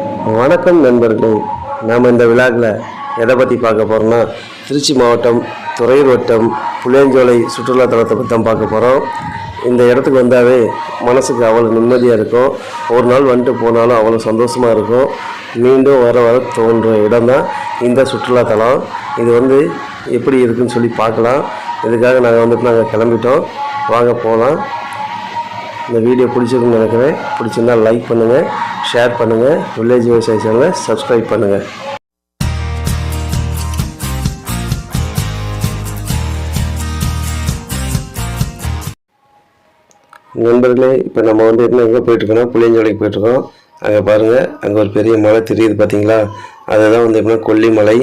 வணக்கம் நண்பர்களே நாம் இந்த விழாவில் எதை பற்றி பார்க்க போகிறோம்னா திருச்சி மாவட்டம் துறையூர் வட்டம் புளியஞ்சோலை சுற்றுலாத்தலத்தை பற்றி தான் பார்க்க போகிறோம் இந்த இடத்துக்கு வந்தாவே மனசுக்கு அவ்வளோ நிம்மதியாக இருக்கும். ஒரு நாள் வந்துட்டு போனாலும் அவ்வளோ சந்தோஷமாக இருக்கும். மீண்டும் வர வர தோன்ற இடம் தான் இந்த சுற்றுலாத்தலம். இது வந்து எப்படி இருக்குன்னு சொல்லி பார்க்கலாம். இதுக்காக நாங்கள் வந்துட்டு நாங்கள் கிளம்பிட்டோம். வாங்க போகலாம் இந்த வீடியோ பிடிச்சிருக்குன்னு நினைக்கிறேன். பிடிச்சிருந்தா லைக் பண்ணுங்கள் ஷேர் பண்ணுங்கள் வில்லேஜ் விவசாய சேனலை சப்ஸ்கிரைப் பண்ணுங்கள் நண்பர்களே இப்போ நம்ம வந்து என்ன எங்கே போயிட்டுருக்கோம்னா புளியஞ்சோலைக்கு போயிட்டுருக்கோம். அங்கே பாருங்கள் அங்கே ஒரு பெரிய மலை தெரியுது பார்த்தீங்களா அதுதான் வந்து எப்படின்னா கொல்லிமலை.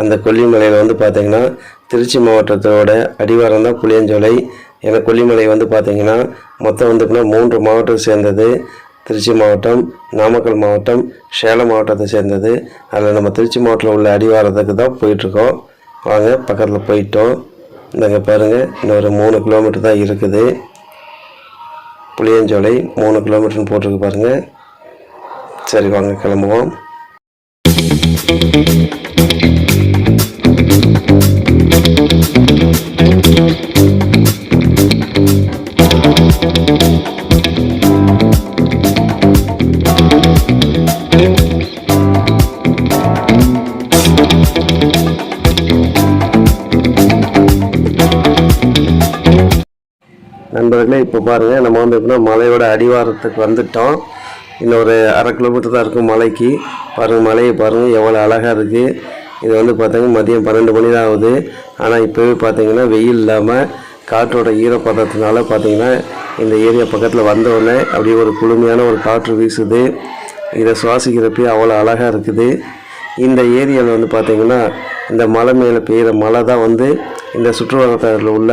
அந்த கொல்லிமலையில் வந்து பார்த்திங்கன்னா திருச்சி மாவட்டத்தோட அடிவாரம் தான் புளியஞ்சோலை. ஏன்னா கொல்லிமலை வந்து பார்த்தீங்கன்னா மொத்தம் வந்து எப்படின்னா மூன்று மாவட்டம் சேர்ந்தது. திருச்சி மாவட்டம் நாமக்கல் மாவட்டம் சேலம் மாவட்டத்தை சேர்ந்தது. அதில் நம்ம திருச்சி மாவட்டத்தில் உள்ள அடிவாரத்துக்கு தான் போயிட்டுருக்கோம். வாங்க பக்கத்தில் போயிட்டோம். இந்தங்க பாருங்கள் இன்னொரு மூணு கிலோமீட்டர் தான் இருக்குது. புளியஞ்சோலை மூணு கிலோமீட்டர்னு போட்டிருக்கு பாருங்கள் சரி வாங்க கிளம்புவோம். நண்பர்களே இப்போ பாருங்கள் நம்ம வந்து எப்படின்னா மலையோட அடிவாரத்துக்கு வந்துட்டோம். இன்னொரு அரை கிலோமீட்டர் தான் இருக்கும் மலைக்கு. பாருங்கள் மலையை பாருங்கள் எவ்வளோ அழகாக இருக்குது இது வந்து பார்த்தீங்கன்னா மதியம் பன்னெண்டு மணி தான் ஆகுது. ஆனால் இப்போவே பார்த்தீங்கன்னா வெயில் இல்லாமல் காற்றோட ஈரப்பதத்தினால பார்த்தீங்கன்னா இந்த ஏரியா பக்கத்தில் வந்தவுடனே அப்படியே ஒரு குளுமையான ஒரு காற்று வீசுது. இதை சுவாசிக்கிறப்பயே அவ்வளோ அழகாக இருக்குது. இந்த ஏரியாவில் வந்து பார்த்திங்கன்னா இந்த மலை மேலே பெய்கிற மழை தான் வந்து இந்த சுற்றுவட்டத்தில் உள்ள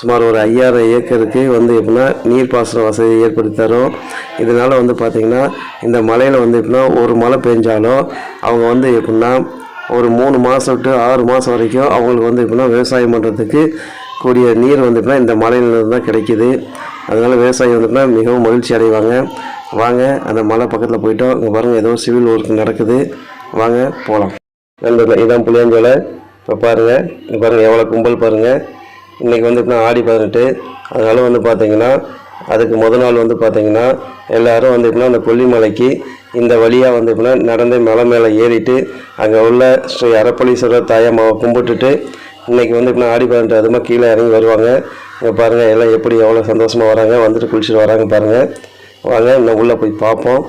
சுமார் ஒரு ஐயாயிரம் ஏக்கருக்கு வந்து எப்படின்னா நீர்ப்பாசன வசதி ஏற்படுத்தி தரும். இதனால் வந்து பார்த்திங்கன்னா இந்த மலையில் வந்து எப்படின்னா ஒரு மழை பெஞ்சாலும் அவங்க வந்து எப்படின்னா ஒரு மூணு மாதம் டு ஆறு மாதம் வரைக்கும் அவங்களுக்கு வந்து எப்படின்னா விவசாயம் பண்ணுறதுக்கு கூடிய நீர் வந்து எப்படின்னா இந்த மலையிலிருந்து தான் கிடைக்கிது. அதனால் விவசாயி வந்துட்டுனா மிகவும் மகிழ்ச்சி அடைவாங்க. வாங்க அந்த மலை பக்கத்தில் போயிட்டோம். இங்கே பாருங்கள் ஏதோ சிவில் ஒர்க் நடக்குது. வாங்க போகலாம் நண்பர்களே இதான் புளியாஞ்சோலை. இப்போ பாருங்கள் இங்கே பாருங்கள் எவ்வளோ கும்பல் பாருங்கள் இன்றைக்கி வந்துட்டுனா ஆடி பதினெட்டு. அதனால் வந்து பார்த்தீங்கன்னா அதுக்கு முத நாள் வந்து பார்த்திங்கன்னா எல்லோரும் வந்து எப்படின்னா அந்த கொல்லிமலைக்கு இந்த வழியாக வந்து எப்படின்னா நடந்து மலை மேலே ஏறிட்டு அங்கே உள்ள ஸ்ரீ அரப்பளீஸ்வரர் தாயம்மாவை கும்பிட்டுட்டு இன்றைக்கி வந்து இப்போ ஆடி பதினெட்டு அதுமாக கீழே இறங்கி வருவாங்க. இங்கே பாருங்கள் எல்லாம் எப்படி எவ்வளோ சந்தோஷமாக வராங்க. வந்துட்டு குளிச்சுட்டு வராங்க பாருங்கள் வாங்க இன்னும் உள்ளே போய் பார்ப்போம்.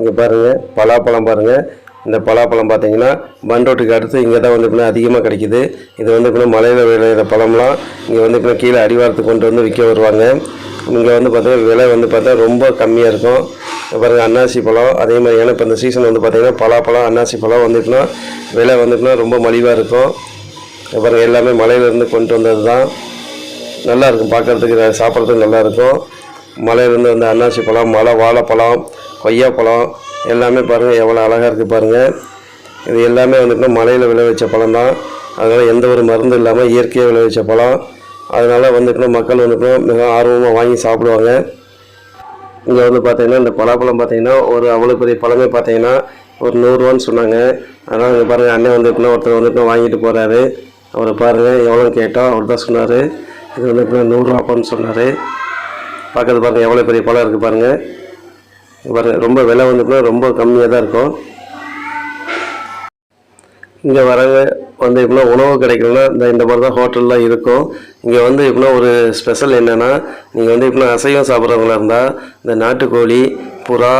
இங்கே பாருங்கள் பலாப்பழம் பாருங்கள் இந்த பலாப்பழம் பார்த்தீங்கன்னா பண்டோட்டுக்கு அடுத்து இங்கே தான் வந்து இப்படின்னா அதிகமாக கிடைக்குது. இது வந்து இப்படின்னா மலையில் விளையிற பழம்லாம் இங்கே வந்து இப்படின்னா கீழே அடிவாரத்துக்கு கொண்டு வந்து விற்க வருவாங்க. இங்கே வந்து பார்த்தீங்கன்னா விலை வந்து பார்த்தா ரொம்ப கம்மியாக இருக்கும். பாருங்கள் அன்னாசி பழம். அதே மாதிரி ஏன்னா இப்போ இந்த சீசன் வந்து பார்த்திங்கன்னா பலாப்பழம் அன்னாசி பழம் வந்துட்டுனா விலை வந்துட்டுனா ரொம்ப மலிவாக இருக்கும். இங்க எல்லாமே மலையிலேருந்து கொண்டு வந்தது தான் நல்லா இருக்கும் பார்க்கறதுக்கு சாப்பிட்றதுக்கு நல்லாயிருக்கும். மலையிலேருந்து வந்து அன்னாசி பழம் மலை வாழைப்பழம் கொய்யாப்பழம் எல்லாமே பாருங்கள் எவ்வளோ அழகாக இருக்குது பாருங்கள் இது எல்லாமே வந்துட்டு மலையில் விளைவிச்ச பழம் தான் அதனால் எந்த ஒரு மருந்து இல்லாமல் இயற்கையாக விளைவிச்ச பழம். அதனால் வந்துட்டு மக்கள் வந்துட்டு மிக ஆர்வமாக வாங்கி சாப்பிடுவாங்க. இங்கே வந்து பார்த்திங்கன்னா இந்த பலாப்பழம் பார்த்திங்கன்னா ஒரு அவ்வளோ பெரிய பழமே பார்த்திங்கன்னா ஒரு நூறுரூவான்னு சொன்னாங்க. அதனால் இங்கே பாருங்கள் அண்ணன் வந்துட்டுனா ஒருத்தர் வந்துட்டு வாங்கிட்டு போகிறாரு அவரை பாருங்கள் எவ்வளோன்னு கேட்டோம் அவர் தான் சொன்னார். இது வந்து நூறுரூவாப்பான்னு சொன்னார். பார்க்கறது பாருங்கள் எவ்வளோ பெரிய பழம் இருக்குது பாருங்கள் பாருங்க ரொம்ப விலை வந்துட்டுனா ரொம்ப கம்மியாக தான் இருக்கும். இங்கே வரவங்க வந்து எப்படின்னா உணவு கிடைக்கலன்னா இந்த இந்த மாதிரி தான் ஹோட்டல்லாம் இருக்கும். இங்கே வந்து எப்படின்னா ஒரு ஸ்பெஷல் என்னென்னா நீங்கள் வந்து எப்படின்னா அசைவம் சாப்பிட்றவங்களா இருந்தால் இந்த நாட்டுக்கோழி புறா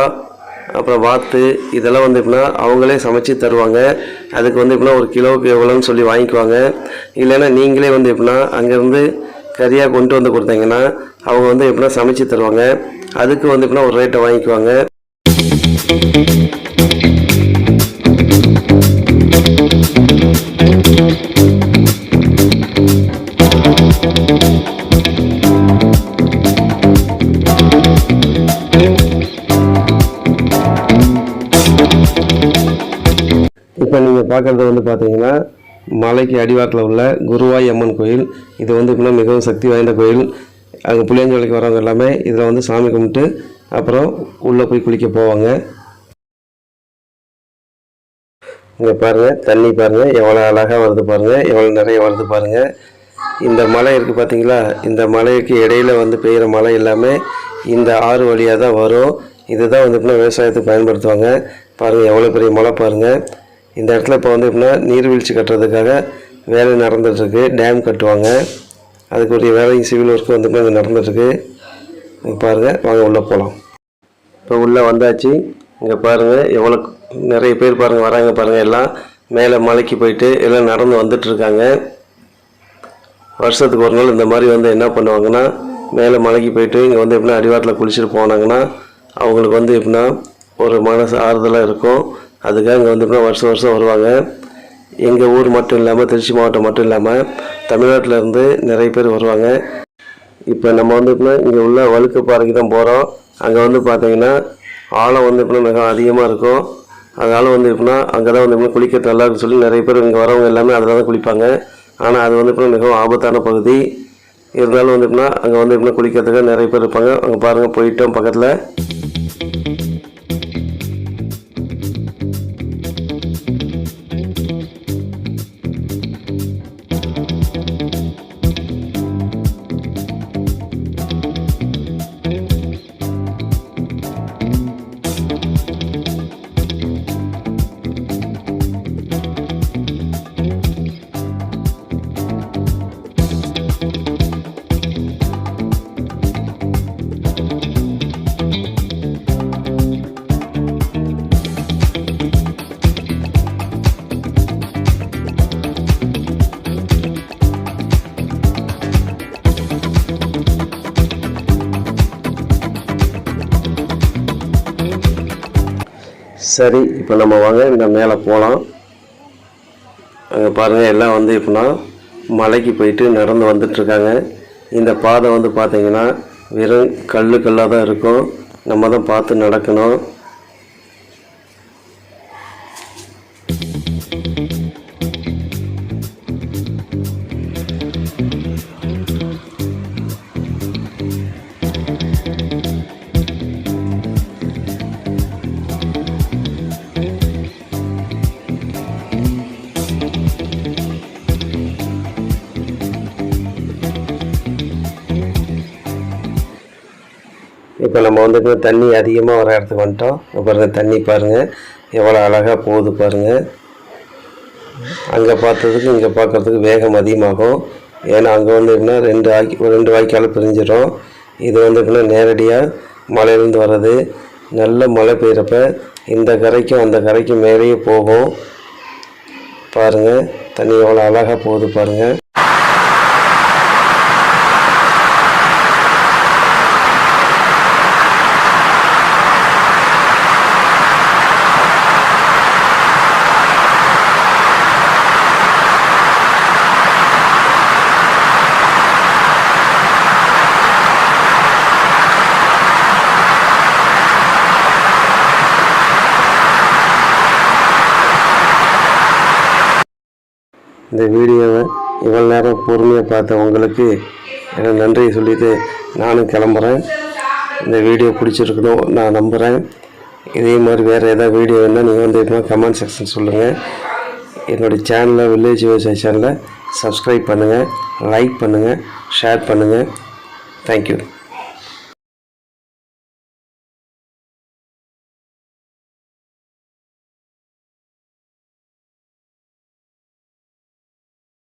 அப்புறம் வாத்து இதெல்லாம் வந்து எப்படின்னா அவங்களே சமைச்சு தருவாங்க. அதுக்கு வந்து எப்படின்னா ஒரு கிலோவுக்கு எவ்வளோன்னு சொல்லி வாங்கிக்குவாங்க. இல்லைன்னா நீங்களே வந்து எப்படின்னா அங்கேருந்து கறியாக கொண்டு வந்து கொடுத்தீங்கன்னா அவங்க வந்து எப்படின்னா சமைச்சு தருவாங்க. அதுக்கு வந்து எப்படின்னா ஒரு ரேட்டை வாங்கிக்குவாங்க. பார்க்குறது வந்து பார்த்தீங்கன்னா மலைக்கு அடிவாரத்தில் உள்ள குருவாய் அம்மன் கோயில். இது வந்து எப்படின்னா மிகவும் சக்தி வாய்ந்த கோயில். அங்கே புளியஞ்சோலைக்கு வரவங்க எல்லாமே இதில் வந்து சாமி கும்பிட்டு அப்புறம் உள்ளே போய் குளிக்க போவாங்க. இங்கே பாருங்கள் தண்ணி பாருங்கள் எவ்வளோ அழகாக வருது பாருங்கள் எவ்வளோ நிறைய வருது பாருங்கள் இந்த மலை இருக்குது பார்த்தீங்களா இந்த மலைக்கு இடையில வந்து பெய்கிற மழை எல்லாமே இந்த ஆறு வழியாக தான் வரும். இதுதான் வந்து எப்படின்னா விவசாயத்துக்கு பயன்படுத்துவாங்க. பாருங்கள் எவ்வளோ பெரிய மழை பாருங்கள் இந்த இடத்துல இப்போ வந்து எப்படின்னா நீர்வீழ்ச்சி கட்டுறதுக்காக வேலை நடந்துகிட்ருக்கு டேம் கட்டுவாங்க. அதுக்குரிய வேலையும் சிவில் ஒர்க்கு வந்து இங்கே நடந்துகிட்ருக்கு பாருங்கள் வாங்க உள்ளே போகலாம் இப்போ உள்ளே வந்தாச்சு. இங்கே பாருங்கள் எவ்வளோ நிறைய பேர் பாருங்கள் வராங்க பாருங்கள் எல்லாம் மேலே மலைக்கு போயிட்டு எல்லாம் நடந்து வந்துட்டுருக்காங்க. வருஷத்துக்கு ஒரு நாள் இந்த மாதிரி வந்து என்ன பண்ணுவாங்கன்னா மேலே மலைக்கு போயிட்டு இங்கே வந்து எப்படின்னா அடிவாரத்தில் குளிச்சுட்டு போனாங்கன்னா அவங்களுக்கு வந்து எப்படின்னா ஒரு மனசு ஆறுதலாக இருக்கும். அதுக்காக இங்கே வந்து எப்படின்னா வருஷம் வருஷம் வருவாங்க. எங்கள் ஊர் மட்டும் இல்லாமல் திருச்சி மாவட்டம் மட்டும் இல்லாமல் தமிழ்நாட்டில் இருந்து நிறைய பேர் வருவாங்க. இப்போ நம்ம வந்து எப்படின்னா இங்கே உள்ள வழுக்கு பாறைக்கு தான் போகிறோம் அங்கே வந்து பார்த்தீங்கன்னா ஆழம் வந்து எப்படின்னா மிக அதிகமாக இருக்கும். அதனால் வந்து எப்படின்னா அங்கே தான் வந்து எப்படின்னா குளிக்கிறது நல்லா இருக்குன்னு சொல்லி நிறைய பேர் இங்கே வரவங்க எல்லாமே அதில் தான் குளிப்பாங்க. ஆனால் அது வந்து எப்படின்னா மிகவும் ஆபத்தான பகுதி. இருந்தாலும் வந்து எப்படின்னா அங்கே வந்து எப்படின்னா குளிக்கிறதுக்கு நிறைய பேர் இருப்பாங்க. அங்கே பாருங்கள் போயிட்டோம் பக்கத்தில். சரி இப்போ நம்ம வாங்க இந்த மேலே போகலாம் அங்கே பாருங்கள் எல்லாம் வந்து இப்போனா மலைக்கு போயிட்டு நடந்து வந்துட்டுருக்காங்க. இந்த பாதை வந்து பார்த்திங்கன்னா வெறும் கல் கல்லாக தான் இருக்கும். நம்ம தான் பார்த்து நடக்கணும். இப்போ நம்ம வந்து தண்ணி அதிகமாக வர இடத்துக்கு வந்துட்டோம். இங்க பாருங்க தண்ணி பாருங்கள் எவ்வளோ அழகாக போகுது பாருங்கள் அங்கே பார்த்ததுக்கு இங்கே பார்க்கறதுக்கு வேகம் அதிகமாகும். ஏன்னா அங்கே வந்து எப்படின்னா ரெண்டு ஆக்கி ரெண்டு வாய்க்கால் பிரிஞ்சிடும். இது வந்து எப்படின்னா நேரடியாக மலையிலேருந்து வர்றது. நல்ல மழை பெய்கிறப்ப இந்த கரைக்கும் அந்த கரைக்கும் மேலேயே போகும். பாருங்கள் தண்ணி எவ்வளோ அழகாக போகுது பாருங்கள் இந்த வீடியோவை இவ்வளோ நேரம் பொறுமையாக பார்த்த உங்களுக்கு எனக்கு நன்றியை சொல்லிவிட்டு நானும் கிளம்புறேன். இந்த வீடியோ பிடிச்சிருக்கணும் நான் நம்புகிறேன் இதே மாதிரி வேறு ஏதாவது வீடியோ வேணால் நீங்கள் வந்து கமெண்ட் செக்ஷன் சொல்லுங்கள் என்னுடைய சேனலில் வில்லேஜ் விவசாய சேனலை சப்ஸ்கிரைப் பண்ணுங்கள் லைக் பண்ணுங்கள் ஷேர் பண்ணுங்கள் தேங்க்யூ